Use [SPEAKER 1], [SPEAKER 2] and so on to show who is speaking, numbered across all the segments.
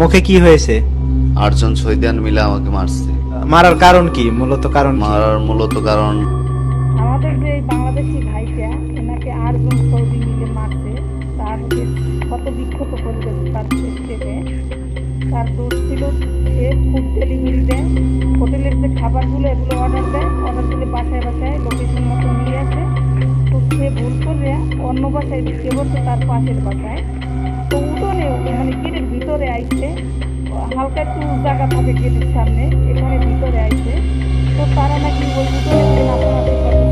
[SPEAKER 1] মুখে কি হয়েছে?
[SPEAKER 2] আটজন শহীদান মিলে আমাকে মারছে।
[SPEAKER 1] মারার কারণ কি? মূলত কারণ
[SPEAKER 2] মারার মূলত কারণ
[SPEAKER 3] আমাদের যে এই বাংলাদেশি ভাইটা এনাকে আটজন সৌদি মিলে মারছে তার যে কত বিক্ষত করে তার স্টেপে তার দোষ ছিল সে ফুড ডেলিভারি দেয় হোটেলের যে খাবারগুলো এগুলো অর্ডার দেয় অর্ডার দিলে বাসায় বাসায় লোকেশন মতো নিয়ে আসে। তো সে ভুল করে অন্য বাসায় দিতে বলছে তার পাশের বাসায়। তো উঠোনে মানে গেটের ভিতরে আইছে। হালকা একটু জায়গা থাকে গেটের সামনে, এখানে ভিতরে আইছে। তো তারা নাকি নাচানাচি করতেছে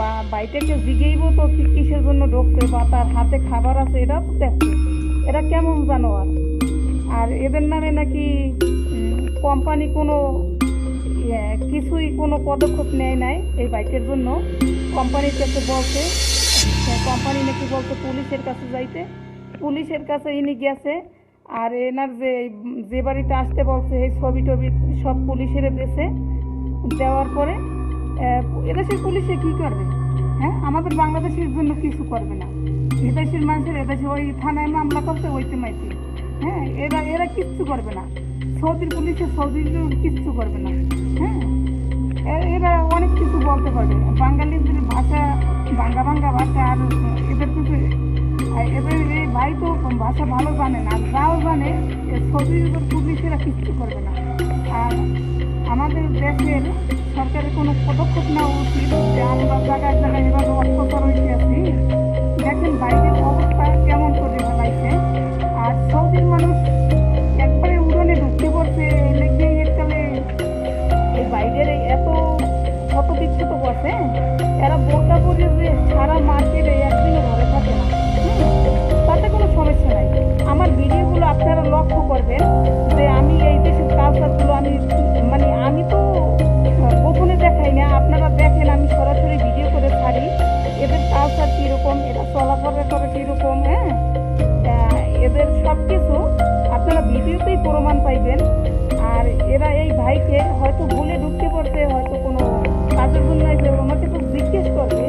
[SPEAKER 3] বা বাইটাকে জিগেইব তো কিসের জন্য ঢুকছে বা তার হাতে খাবার আছে এটা তো দেখছে এরা কেমন জানোয়ার? আর এদের নামে নাকি কোম্পানি কোনো ইয়ে, কিছুই কোনো পদক্ষেপ নেয় নাই এই বাইকের জন্য। কোম্পানির কাছে বলছে কোম্পানি নাকি বলছে পুলিশের কাছে যাইতে। পুলিশের কাছে ইনি গেছে আর এনার যে যে বাড়িতে আসতে বলছে এই ছবি টবি সব পুলিশের দেশে দেওয়ার পরে এদেশের পুলিশে কি করবে? হ্যাঁ? আমাদের বাংলাদেশের জন্য কিছু করবে না। এদেশের মানুষের, এদেশে ওই থানায় মামলা করছে, ওইতে মাইতে। হ্যাঁ? এরা এরা কিচ্ছু করবে না। সৌদির পুলিশে সৌদির কিচ্ছু করবে না। হ্যাঁ? এরা অনেক কিছু বলতে পারবে। বাঙালিদের ভাষা বাঙ্গা বাঙ্গা ভাষা আর এদের কিছু এদের এই ভাই তো ভাষা ভালো জানে না। যাও জানে সৌদির পুলিশেরা কিচ্ছু করবে না। আর আমাদের দেশের সরকারের কোনো পদক্ষেপ নেওয়া উচিত? যে আমরা জায়গায় জায়গায় এভাবে অর্থ হইতে আছি। এদের সব কিছু আপনারা ভিডিওতেই প্রমাণ পাইবেন। আর এরা এই ভাইকে হয়তো ভুলে ঢুকতে পড়ছে হয়তো কোনো কাজের জন্য এসে ওনাকে তো জিজ্ঞেস করবে।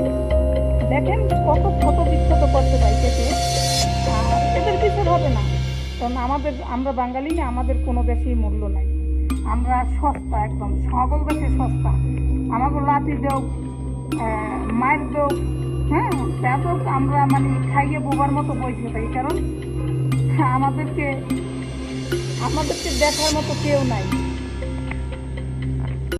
[SPEAKER 3] দেখেন কত ক্ষত বিক্ষত করতে ভাইকে আর এদের কিছু হবে না, কারণ আমাদের, আমরা বাঙালি না, আমাদের কোনো দেশেই মূল্য নাই। আমরা সস্তা একদম সকল দেশে সস্তা। আমাকে লাঠি দেও মায়ের দেও হ্যাঁ তাতেও আমরা মানে খাইয়ে বোবার মতো বসে থাকি কারণ আমাদেরকে আমাদেরকে দেখার মতো কেউ নাই।